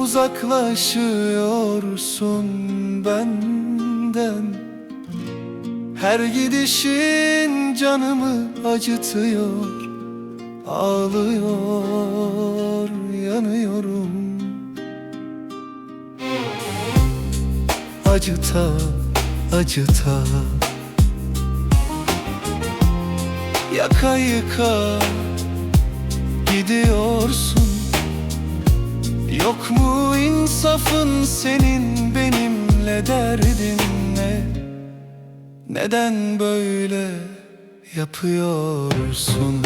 Uzaklaşıyorsun benden. Her gidişin canımı acıtıyor Ağlıyor, yanıyorum. Acıta, acıta. Yaka yıka gidiyorsun Yok mu insafın senin benimle derdin ne? Neden böyle yapıyorsun?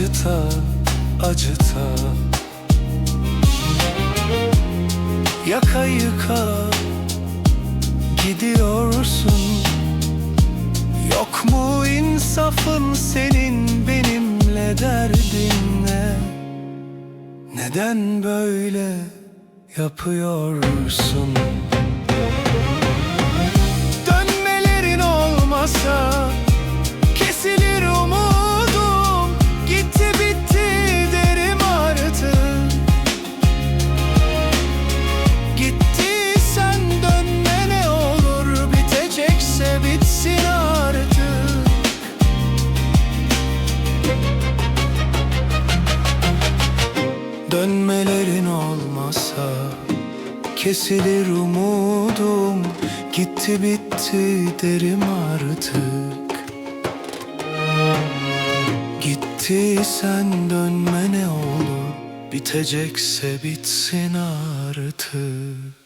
Acıta acıta. Yaka yıka gidiyorsun. Yok mu insafın senin benimle derdin ne? Neden böyle yapıyorsun Dönmelerin olmasa Kesilir umudum. Gitti bitti derim artık. Gitti sen dönme ne olur. Bitecekse bitsin artık